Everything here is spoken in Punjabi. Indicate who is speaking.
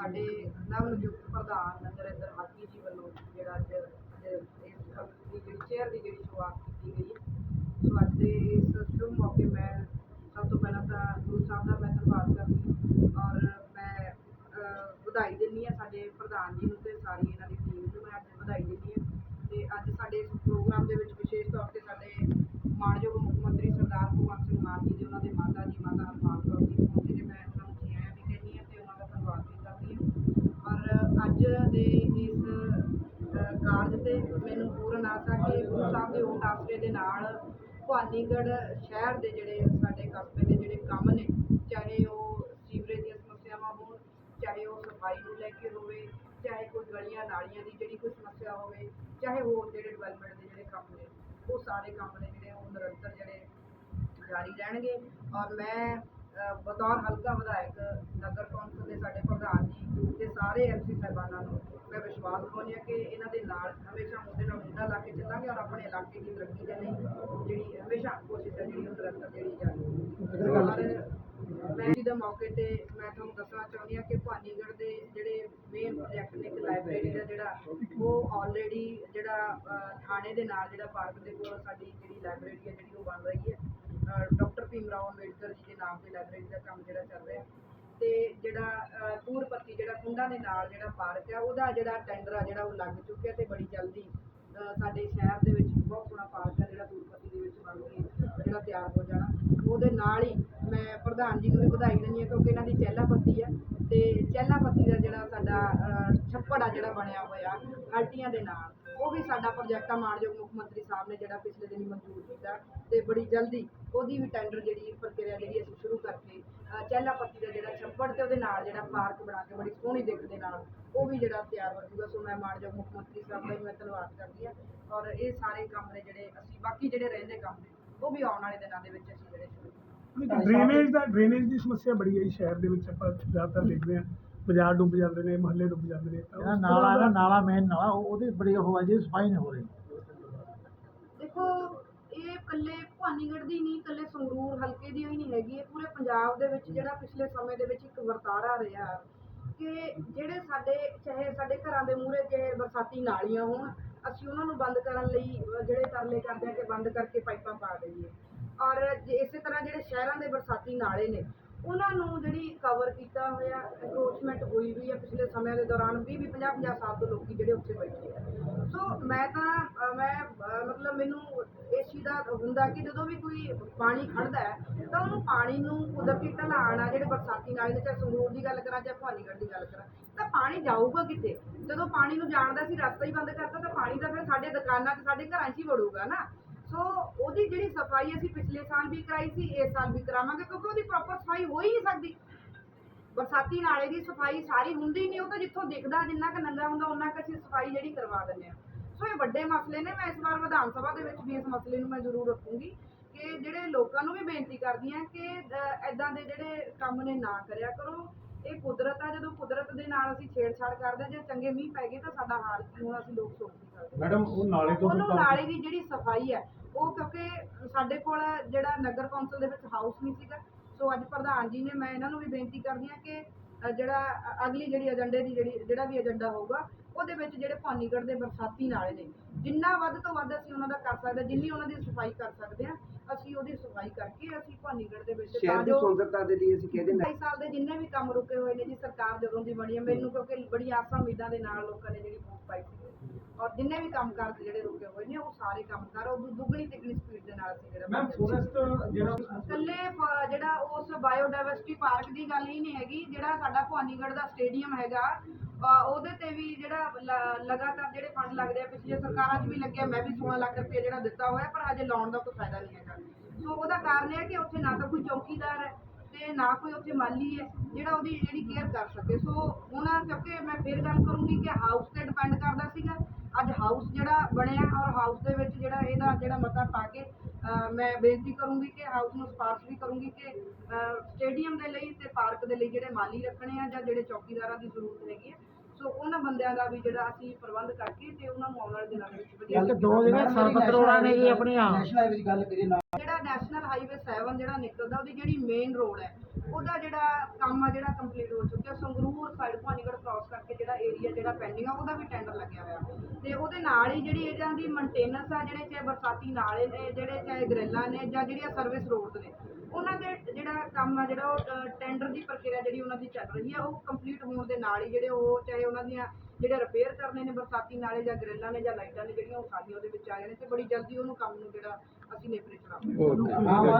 Speaker 1: ਸਾਡੇ ਨਵ ਪ੍ਰਧਾਨ ਨਰਿੰਦਰ ਹਾਕੀ ਜੀ ਵੱਲੋਂ ਜਿਹੜਾ ਅੱਜ ਅੱਜ ਇਸ ਦੀ ਜਿਹੜੀ ਚੇਅਰ ਦੀ ਜਿਹੜੀ ਸ਼ੁਰੂਆਤ ਕੀਤੀ ਗਈ ਸੋ ਅੱਜ ਦੇ ਇਸ ਸ਼ੁਭ ਮੌਕੇ ਮੈਂ ਸਭ ਤੋਂ ਪਹਿਲਾਂ ਤਾਂ ਗੁਰੂ ਸਾਹਿਬ ਦਾ ਮੈਂ ਧੰਨਵਾਦ ਕਰਦੀ ਔਰ ਮੈਂ ਵਧਾਈ ਦਿੰਦੀ ਹਾਂ ਸਾਡੇ ਪ੍ਰਧਾਨ ਜੀ ਨੂੰ ਤੇ ਸਾਰੀ ਇਹਨਾਂ ਦੀ ਟੀਮ ਨੂੰ ਮੈਂ ਅੱਜ ਵਧਾਈ ਦਿੰਦੀ ਹਾਂ। ਤੇ ਅੱਜ ਸਾਡੇ ਇਸ ਪ੍ਰੋਗਰਾਮ ਦੇ ਵਿੱਚ ਵਿਸ਼ੇਸ਼ ਤੌਰ ਤੇ ਸਾਡੇ ਮਾਨਯੋਗ ਮੁੱਖ ਮੰਤਰੀ ਸਰਦਾਰ ਭਗਵੰਤ ਸਿੰਘ ਮਾਨ ਜੀ ਦੇ ਉਹਨਾਂ ਦੇ ਅ, ਕਾਰਜ ਮੈਨੂੰ ਪੂਰਨ ਆਸ ਹੈ ਕਿ ਗੁਰੂ ਸਾਹਿਬ ਦੇ ਓਟ ਆਸਰੇ ਦੇ ਨਾਲ ਭਵਾਨੀਗੜ੍ਹ ਸ਼ਹਿਰ ਦੇ ਜਿਹੜੇ ਸਾਡੇ ਕਸਬੇ ਦੇ ਜਿਹੜੇ ਕੰਮ ਨੇ ਚਾਹੇ ਉਹ ਸੀਵਰੇਜ ਦੀਆਂ ਸਮੱਸਿਆਵਾਂ ਹੋਣ ਚਾਹੇ ਉਹ ਸਫ਼ਾਈ ਨੂੰ ਲੈ ਕੇ ਹੋਵੇ ਚਾਹੇ ਕੋਈ ਗਲੀਆਂ ਨਾਲੀਆਂ ਦੀ ਜਿਹੜੀ ਕੋਈ ਸਮੱਸਿਆ ਹੋਵੇ ਚਾਹੇ ਹੋਰ ਜਿਹੜੇ ਡਿਵੈਲਪਮੈਂਟ ਦੇ ਜਿਹੜੇ ਕੰਮ ਨੇ ਉਹ ਸਾਰੇ ਕੰਮ ਨੇ ਜਿਹੜੇ ਉਹ ਨਿਰੰਤਰ ਜਿਹੜੇ ਜਾਰੀ ਰਹਿਣਗੇ। ਔਰ ਮੈਂ ਬਤੌਰ ਹਲਕਾ ਵਿਧਾਇਕ ਨਗਰ ਕੌਂਸਲ ਦੇ ਸਾਡੇ ਪ੍ਰਧਾਨ ਜੀ ਤੇ ਸਾਰੇ ਐਮਸੀ ਸਾਹਿਬਾਨਾਂ ਨੂੰ ਮੈਂ ਵਿਸ਼ਵਾਸ ਦਿਵਾਉਂਦੀ ਹਾਂ ਕਿ ਇਹਨਾਂ ਦੇ ਨਾਲ ਹਮੇਸ਼ਾ ਮੁੱਦੇ ਨਾਲ ਮੁੱਦਾ ਲਾ ਕੇ ਚੱਲਾਂਗੇ ਔਰ ਆਪਣੇ ਇਲਾਕੇ ਦੀ ਤਰੱਕੀ ਦੇ ਲਈ ਜਿਹੜੀ ਹਮੇਸ਼ਾ ਕੋਸ਼ਿਸ਼ ਹੈ ਜਿਹੜੀ ਉਹ ਨਿਰੰਤਰ ਜਿਹੜੀ ਜਾਰੀ ਮੈਂ ਜੀ ਦੇ ਮੌਕੇ ਤੇ ਮੈਂ ਤੁਹਾਨੂੰ ਦੱਸਣਾ ਚਾਹੁੰਦੀ ਹਾਂ ਕਿ ਭਾਨੀਗੜ੍ਹ ਦੇ ਜਿਹੜੇ ਮੇਨ ਪ੍ਰੋਜੈਕਟ ਨੇ ਕਿ ਲਾਇਬ੍ਰੇਰੀ ਦਾ ਜਿਹੜਾ ਉਹ ਆਲਰੇਡੀ ਜਿਹੜਾ ਥਾਣੇ ਦੇ ਨਾਲ ਜਿਹੜਾ ਪਾਰਕ ਦੇ ਕੋਲ ਸਾਡੀ ਜਿਹੜੀ ਲਾਇਬ੍ਰੇਰੀ ਹੈ ਜਿਹੜੀ ਉਹ ਬਣ ਰਹੀ ਹੈ। ਡਾਕਟਰ ਭੀਮ ਰਾਓ ਅੰਬੇਡਕਰ ਜੀ ਦੇ ਨਾਮ ਤੇ ਲਾਇਬ੍ਰੇਰੀ ਦਾ ਕੰਮ ਜਿਹੜਾ ਚੱਲ ਰਿਹਾ ਤੇ ਜਿਹੜਾ ਪੂਰਪਤੀ ਜਿਹੜਾ ਕੁੰਡਾਂ ਦੇ ਨਾਲ ਜਿਹੜਾ ਪਾਰਕ ਹੈ ਉਹਦਾ ਜਿਹੜਾ ਟੈਂਡਰ ਆ ਜਿਹੜਾ ਉਹ ਲੱਗ ਚੁੱਕਿਆ ਤੇ ਬੜੀ ਜਲਦੀ ਸਾਡੇ ਸ਼ਹਿਰ ਦੇ ਵਿੱਚ ਬਹੁਤ ਸੋਹਣਾ ਪਾਰਕ ਹੈ ਜਿਹੜਾ ਪੂਰਪੱਤੀ ਦੇ ਵਿੱਚ ਬਣ ਕੇ ਜਿਹੜਾ ਤਿਆਰ ਹੋ ਜਾਣਾ। ਉਹਦੇ ਨਾਲ ਹੀ ਮੈਂ ਪ੍ਰਧਾਨ ਜੀ ਨੂੰ ਵੀ ਵਧਾਈ ਦਿੰਦੀ ਹਾਂ ਕਿਉਂਕਿ ਇਹਨਾਂ ਦੀ ਚਹਿਲਾ ਪੱਤੀ ਹੈ ਤੇ ਚਹਿਲਾ ਪੱਤੀ ਦਾ ਜਿਹੜਾ ਸਾਡਾ ਛੱਪੜ ਆ ਜਿਹੜਾ ਬਣਿਆ ਹੋਇਆ ਹਲਟੀਆਂ ਦੇ ਨਾਲ, ਉਹ ਵੀ ਸਾਡਾ ਪ੍ਰੋਜੈਕਟ ਆ ਮਾਨਯੋਗ ਮੁੱਖ ਮੰਤਰੀ ਸਾਹਿਬ ਨੇ ਜਿਹੜਾ ਪਿਛਲੇ ਦਿਨੀ ਮਨਜ਼ੂਰ ਕੀਤਾ ਤੇ ਬੜੀ ਜਲਦੀ ਉਹਦੀ ਵੀ ਟੈਂਡਰ ਜਿਹੜੀ ਪ੍ਰਕਿਰਿਆ ਜਿਹੜੀ ਅਸੀਂ ਸ਼ੁਰੂ ਕਰਕੇ ਚਹਿਲਾ ਪੱਤੀ ਦਾ ਜਿਹੜਾ ਛੱਪੜ ਤੇ ਉਹਦੇ ਨਾਲ ਜਿਹੜਾ ਪਾਰਕ ਬਣਾ ਕੇ ਬੜੀ ਸੋਹਣੀ ਦਿੱਖ ਦੇ ਨਾਲ ਉਹ ਵੀ ਜਿਹੜਾ ਤਿਆਰ ਹੋ ਜਾਊਗਾ। ਸੋ ਮੈਂ ਮਾਨਯੋਗ ਮੁੱਖ ਮੰਤਰੀ ਸਾਹਿਬ ਦਾ ਵੀ ਮੈਂ ਧੰਨਵਾਦ ਕਰਦੀ ਹਾਂ ਔਰ ਇਹ ਸਾਰੇ ਕੰਮ ਨੇ ਜਿਹੜੇ ਅਸੀਂ ਬਾਕੀ ਜਿਹੜੇ ਰਹਿੰਦੇ ਕੰਮ ਨੇ ਉਹ ਵੀ ਆਉਣ ਵਾਲੇ ਦਿਨਾਂ ਦੇ ਵਿੱਚ ਅਸੀਂ ਜਿਹੜੇ ਸ਼ੁਰੂ
Speaker 2: ਡਰੇਨੇਜ ਦਾ ਡਰੇਨੇਜ ਦੀ ਸਮੱਸਿਆ ਬੜੀ ਹੈ ਜੀ ਸ਼ਹਿਰ ਦੇ ਵਿੱਚ ਆਪਾਂ ਜ਼ਿਆਦਾਤਰ ਦੇਖਦੇ ਹਾਂ। ਬਾਜ਼ਾਰ ਡੁੱਬ ਜਾਂਦੇ ਨੇ ਮਹੱਲੇ ਡੁੱਬ ਜਾਂਦੇ ਨੇ। ਤਾਂ
Speaker 3: ਜਿਹੜਾ
Speaker 2: ਉਸ
Speaker 3: ਨਾਲਾ ਹੈ ਨਾ ਨਾਲਾ ਮੇਨ ਨਾਲਾ ਉਹ- ਉਹਦੀ ਬੜੀ ਉਹ ਹੈ ਜੀ ਸਫ਼ਾਈ ਨਹੀਂ ਹੋ ਰਹੀ।
Speaker 1: ਦੇਖੋ ਇਹ ਇਕੱਲੇ ਭਾਨੀਗੜ੍ਹ ਦੀ ਨਹੀਂ ਇਕੱਲੇ ਸੰਗਰੂਰ ਹਲਕੇ ਦੀ ਹੀ ਨਹੀਂ ਹੈਗੀ। ਇਹ ਪੂਰੇ ਪੰਜਾਬ ਦੇ ਵਿੱਚ ਜਿਹੜਾ ਪਿਛਲੇ ਸਮੇਂ ਦੇ ਵਿੱਚ ਇੱਕ ਵਰਤਾਰਾ ਰਿਹਾ ਕਿ ਜਿਹੜੇ ਸਾਡੇ ਚਾਹੇ ਸਾਡੇ ਘਰਾਂ ਦੇ ਮੂਹਰੇ ਚਾਹੇ ਬਰਸਾਤੀ ਨਾਲੀਆਂ ਹੋਣ ਅਸੀਂ ਉਹਨਾਂ ਨੂੰ ਬੰਦ ਕਰਨ ਲਈ ਅਹ, ਜਿਹੜੇ ਤਰਲੇ ਕਰਦੇ ਆ ਕਿ ਬੰਦ ਕਰਕੇ ਪਾਈਪਾਂ ਪਾ ਦਈਏ। ਔਰ ਜੇ ਇਸੇ ਸ਼ਹਿਰਾਂ ਦੇ ਬਰਸਾਤੀ ਨਾਲੇ ਨੇ। ਉਹਨਾਂ ਨੂੰ ਜਿਹੜੀ ਕਵਰ ਕੀਤਾ ਹੋਇਆ ਅਪਰੋਚਮੈਂਟ ਹੋਈ ਵੀ ਹੈ ਪਿਛਲੇ ਸਮਿਆਂ ਦੇ ਦੌਰਾਨ 20 20 50 50 ਸਾਲ ਤੋਂ ਲੋਕੀ ਜਿਹੜੇ ਉੱਥੇ ਬੈਠੇ ਆ। ਸੋ ਮੈਂ ਤਾਂ ਮੈਂ ਮਤਲਬ ਮੈਨੂੰ ਇਸ ਚੀਜ਼ ਦਾ ਹੁੰਦਾ ਕਿ ਜਦੋਂ ਵੀ ਕੋਈ ਪਾਣੀ ਖੜਦਾ ਹੈ, ਤਾਂ ਉਹਨੂੰ ਪਾਣੀ ਨੂੰ ਕੁਦਰਤੀ ਢਲਾਣ ਆ, ਜਿਹੜੇ ਬਰਸਾਤੀ ਨਾਲੇ ਨੇ, ਚਾਹੇ ਸੰਗਰੂਰ ਦੀ ਗੱਲ ਕਰਾਂ ਚਾਹੇ ਭਵਾਨੀਗੜ੍ਹ ਦੀ ਗੱਲ ਕਰਾਂ, ਤਾਂ ਪਾਣੀ ਜਾਊਗਾ ਕਿੱਥੇ? ਜਦੋਂ ਪਾਣੀ ਨੂੰ ਜਾਣ ਦਾ ਸੀ, ਰਸਤਾ ਹੀ ਬੰਦ ਕਰਤਾ, ਤਾਂ ਪਾਣੀ ਤਾਂ ਫਿਰ ਸਾਡੇ ਦੁਕਾਨਾਂ 'ਚ, ਸਾਡੇ ਘਰਾਂ 'ਚ ਹੀ ਵੜੂਗਾ ਨਾ। ਸੋ ਉਹਦੀ ਜਿਹੜੀ ਸਫ਼ਾਈ ਅਸੀਂ ਪਿਛਲੇ ਸਾਲ ਵੀ ਕਰਾਈ ਸੀ, ਇਸ ਸਾਲ ਵੀ ਕਰਾਵਾਂਗੇ, ਕਿਉਂਕਿ ਉਹਦੀ ਪ੍ਰੋਪਰ ਸਫ਼ਾਈ ਹੋ ਹੀ ਨਹੀਂ ਸਕਦੀ। ਬਰਸਾਤੀ ਨਾਲੇ ਦੀ ਸਫ਼ਾਈ ਸਾਰੀ ਹੁੰਦੀ ਨਹੀਂ, ਉਹ ਤਾਂ ਜਿੱਥੋਂ ਦਿਖਦਾ, ਜਿੰਨਾ ਕੁ ਨੰਗਾ ਹੁੰਦਾ ਉਹਨਾਂ ਕੁ ਅਸੀਂ ਸਫ਼ਾਈ ਜਿਹੜੀ ਕਰਵਾ ਦਿੰਦੇ ਆ ਸੋ ਇਹ ਵੱਡੇ ਮਸਲੇ ਨੇ, ਮੈਂ ਇਸ ਵਾਰ ਵਿਧਾਨ ਸਭਾ ਦੇ ਵਿੱਚ ਵੀ ਇਸ ਮਸਲੇ ਨੂੰ ਮੈਂ ਜ਼ਰੂਰ ਰੱਖੂੰਗੀ ਕਿ ਜਿਹੜੇ ਲੋਕਾਂ ਨੂੰ ਵੀ ਬੇਨਤੀ ਕਰਦੀ ਹਾਂ ਕਿ ਐਦਾਂ ਦੇ ਜਿਹੜੇ ਕੰਮ ਨੇ ਨਾ ਕਰਿਆ ਕਰੋ। ਇਹ ਕੁਦਰਤ ਆ ਜਦੋਂ ਕੁਦਰਤ ਦੇ ਨਾਲ ਅਸੀਂ ਛੇੜਛਾੜ ਕਰਦੇ ਜੇ ਚੰਗੇ ਮੀਂਹ ਪੈ ਗਏ ਤਾਂ ਸਾਡਾ ਹਾਲ ਕੀ ਹੋਣਾ ਅਸੀਂ ਲੋਕ ਸੋਚ ਨਹੀਂ ਸਕਦੇ
Speaker 2: ਮੈਡਮ ਉਹ ਨਾਲੇ ਤੋਂ
Speaker 1: ਉਹਨੂੰ ਨਾਲੇ ਦੀ ਜਿਹੜੀ ਸਫ਼ਾਈ ਹੈ ਉਹ ਕਿਉਂਕਿ ਸਾਡੇ ਕੋਲ ਜਿਹੜਾ ਨਗਰ ਕੌਂਸਲ ਦੇ ਵਿੱਚ ਹਾਊਸ ਨਹੀਂ ਸੀਗਾ ਸੋ ਅੱਜ ਪ੍ਰਧਾਨ ਜੀ ਨੇ ਮੈਂ ਇਹਨਾਂ ਨੂੰ ਵੀ ਬੇਨਤੀ ਕਰਦੀ ਹਾਂ ਕਿ ਜਿਹੜਾ ਅਗਲੀ ਜਿਹੜੀ ਏਜੰਡੇ ਦੀ ਜਿਹੜੀ ਜਿਹੜਾ ਵੀ ਏਜੰਡਾ ਹੋਊਗਾ ਉਹਦੇ ਵਿੱਚ ਜਿਹੜੇ ਭਾਨੀਗੜ੍ਹ ਦੇ ਬਰਸਾਤੀ ਨਾਲੇ ਨੇ ਜਿੰਨਾ ਵੱਧ ਤੋਂ ਵੱਧ ਅਸੀਂ ਉਹਨਾਂ ਦਾ ਕਰ ਸਕਦੇ ਜਿੰਨੀ ਉਹਨਾਂ ਦੀ ਸਫ਼ਾਈ ਕਰ ਸਕਦੇ ਹਾਂ ਅਸੀਂ ਉਹਦੀ ਸਫ਼ਾਈ ਕਰਕੇ ਅਸੀਂ ਭਾਨੀਗੜ੍ਹ ਦੇ ਵਿੱਚ
Speaker 4: ਸ਼ਹਿਰ ਦੀ ਸੁੰਦਰਤਾ ਦੇ ਲਈ ਅਸੀਂ ਕਹਿੰਦੇ
Speaker 1: ਢਾਈ ਸਾਲ ਦੇ ਜਿੰਨੇ ਵੀ ਕੰਮ ਰੁਕੇ ਹੋਏ ਨੇ ਜੀ ਸਰਕਾਰ ਜਦੋਂ ਦੀ ਬਣੀ ਹੈ ਮੈਨੂੰ ਕਿਉਂਕਿ ਬੜੀ ਆਸਾਂ ਉਮੀਦਾਂ ਦੇ ਨਾਲ ਲੋਕਾਂ ਨੇ ਜਿਹੜੀ ਵੋਟ ਪਾਈ ਸੀ। ਔਰ ਜਿੰਨੇ ਵੀ ਕੰਮ ਕਾਰ ਜਿਹੜੇ ਰੁਕੇ ਹੋਏ ਨੇ ਉਹ ਸਾਰੇ ਕੰਮ ਕਰ ਉਹ ਦੁੱਗਣੀ ਤਿੱਗਣੀ ਸਪੀਡ ਦੇ ਨਾਲ ਅਸੀਂ ਜਿਹੜਾ
Speaker 2: ਮੈਮ ਫੋਰੈਸਟ ਜਿਹੜਾ
Speaker 1: ਇਕੱਲੇ ਫ- ਜਿਹੜਾ ਉਸ ਬਾਇਓਡਾਇਵਰਸਿਟੀ ਪਾਰਕ ਦੀ ਗੱਲ ਹੀ ਨਹੀਂ ਹੈਗੀ ਜਿਹੜਾ ਸਾਡਾ ਭਵਾਨੀਗੜ੍ਹ ਦਾ ਸਟੇਡੀਅਮ ਹੈਗਾ ਉਹਦੇ ਤੇ ਵੀ ਜਿਹੜਾ ਲ- ਲਗਾਤਾਰ ਜਿਹੜੇ ਫੰਡ ਲੱਗਦੇ ਆ ਪਿਛਲੇ ਸਰਕਾਰਾਂ 'ਚ ਵੀ ਲੱਗਿਆ, ਮੈਂ ਵੀ 16 ਲੱਖ ਰੁਪਏ ਜਿਹੜਾ ਦਿੱਤਾ ਹੋਇਆ, ਪਰ ਹਜੇ ਲਾਉਣ ਦਾ ਕੋਈ ਫਾਇਦਾ ਨਹੀਂ ਹੈਗਾ। ਸੋ ਉਹਦਾ ਕਾਰਨ ਇਹ ਹੈ ਕਿ ਉੱਥੇ ਨਾ ਤਾਂ ਕੋਈ ਚੌਕੀਦਾਰ ਹੈ ਤੇ ਨਾ ਕੋਈ ਉੱਥੇ ਮਾਲੀ ਹੈ, ਜਿਹੜਾ ਉਹਦੀ ਜਿਹੜੀ ਕੇਅਰ ਕਰ ਸਕੇ। ਸੋ ਹੁਣ ਕਿਉਂਕਿ ਮੈਂ ਫਿਰ ਗੱਲ ਕਰੂੰਗੀ ਕਿ ਹਾਊਸ ਤੇ ਡਿਪੈਂਡ ਕਰਦਾ ਸੀਗਾ। ਅੱਜ ਹਾਊਸ ਜਿਹੜਾ ਬਣਿਆ ਔਰ ਹਾਊਸ ਦੇ ਵਿੱਚ ਜਿਹੜਾ ਇਹਦਾ ਜਿਹੜਾ ਮਤਾ ਪਾ ਕੇ ਮੈਂ ਬੇਨਤੀ ਕਰੂੰਗੀ ਕਿ ਹਾਊਸ ਨੂੰ ਸਪਾਰਸ਼ ਵੀ ਕਰੂੰਗੀ ਕਿ ਸਟੇਡੀਅਮ ਦੇ ਲਈ ਤੇ ਪਾਰਕ ਦੇ ਲਈ ਜਿਹੜੇ ਮਾਲੀ ਰੱਖਣੇ ਆ ਜਾਂ ਜਿਹੜੇ ਚੌਕੀਦਾਰਾਂ ਦੀ ਜ਼ਰੂਰਤ ਹੈਗੀ ਹੈ ਸੋ ਉਹਨਾਂ ਬੰਦਿਆਂ ਦਾ ਵੀ ਜਿਹੜਾ ਅਸੀਂ ਪ੍ਰਬੰਧ ਕਰਕੇ ਤੇ ਉਹਨਾਂ ਨੂੰ ਆਉਣ ਵਾਲੇ ਦਿਨਾਂ ਦੇ ਵਿੱਚ ਵਧੀਆ
Speaker 3: ਇੱਕ ਦੋ ਜਿਹੜੇ ਸਰਬਤ ਰੋਡਾਂ ਨੇ ਜੀ ਆਪਣੀਆਂ।
Speaker 4: ਨੈਸ਼ਨਲ ਹਾਈਵੇ ਦੀ ਗੱਲ ਕਰੀਏ ਨਾ।
Speaker 1: ਜਿਹੜਾ ਨੈਸ਼ਨਲ ਹਾਈਵੇ 7 ਜਿਹੜਾ ਨਿਕਲਦਾ ਉਹਦੀ ਜਿਹੜੀ ਮੇਨ ਰੋਡ ਹੈ ਉਹਦਾ ਜਿਹੜਾ ਕੰਮ ਆ ਜਿਹੜਾ ਕੰਪਲੀਟ ਹੋ ਚੁੱਕਿਆ। ਸੰਗਰੂਰ ਸਾਈਡ ਭਾਨੀਗੜ੍ਹ ਜਿਹੜਾ ਪੈਂਡਿੰਗ ਆ ਉਹਦਾ ਵੀ ਟੈਂਡਰ ਲੱਗਿਆ ਹੋਇਆ। ਤੇ ਉਹਦੇ ਨਾਲ ਹੀ ਜਿਹੜੀ ਇਹਨਾਂ ਦੀ ਮੇਨਟੇਨੈਂਸ ਆ ਜਿਹੜੇ ਚਾਹੇ ਬਰਸਾਤੀ ਨਾਲੇ ਨੇ ਜਿਹੜੇ ਚਾਹੇ ਗ੍ਰਿਲਾਂ ਨੇ ਜਾਂ ਜਿਹੜੀਆਂ ਸਰਵਿਸ ਰੋਡਸ ਨੇ ਉਹਨਾਂ ਦੇ ਜਿਹੜਾ ਕੰਮ ਆ, ਜਿਹੜਾ ਉਹ ਟੈਂਡਰ ਦੀ ਪ੍ਰਕਿਰਿਆ ਜਿਹੜੀ ਉਹਨਾਂ ਦੀ ਚੱਲ ਰਹੀ ਆ, ਉਹ ਕੰਪਲੀਟ ਹੋਣ ਦੇ ਨਾਲ ਹੀ ਜਿਹੜੇ ਉਹ, ਚਾਹੇ ਉਹਨਾਂ ਦੀਆਂ ਜਿਹੜੇ ਰਿਪੇਅਰ ਕਰਨੇ ਨੇ ਬਰਸਾਤੀ ਨਾਲੇ ਜਾਂ ਗ੍ਰਿਲਾਂ ਨੇ ਜਾਂ ਲਾਈਟਾਂ ਨੇ ਜਿਹੜੀਆਂ ਉਹ ਸਾਰੀਆਂ ਉਹਦੇ ਵਿੱਚ ਆ ਜਾਣੇ, ਤੇ ਬੜੀ ਜਲਦੀ ਉਹਨੂੰ ਕੰਮ ਨੂੰ ਜਿਹੜਾ ਅਸੀਂ ਨੇਪਰੇ ਚਲਾਵਾਂਗੇ